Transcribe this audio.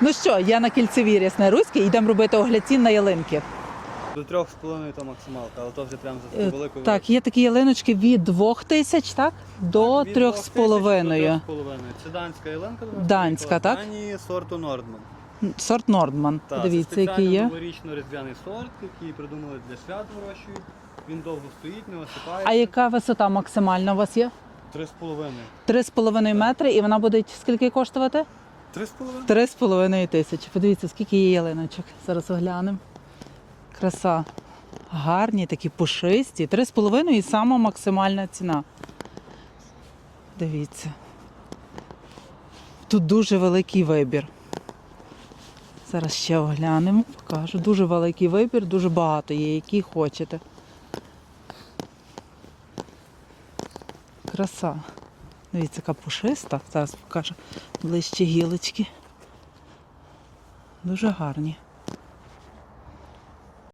Ну що, я на кільцевій Рясне-Руській, йдемо робити огляд цін на ялинки. До трьох з половиною то максималка, але то вже прям за Е, таку велику. Так, є такі ялиночки від 2 тисяч, так? До Від трьох двох з до половиною. трьох з половиною. Це данська ялинка. до Данська, так? з Данії сорту Нордман. Сорт Нордман. Так, Дивіться, це який є. новорічно-різдвяний сорт, який придумали для свят вирощують. Він довго стоїть, не осипає. А яка висота максимальна у вас є? Три з половиною. 3,5 метри, і вона буде скільки коштувати? Три з половиною? 3,5 тисячі. Подивіться, скільки є ялиночок. Зараз оглянемо. Краса. Гарні, такі пушисті. 3,5 і сама максимальна ціна. Дивіться. Тут дуже великий вибір. Зараз ще оглянемо, покажу. Дуже великий вибір, дуже багато є, який хочете. Краса. Дивіться, яка пушиста. Зараз покажу ближче гілочки. Дуже гарні.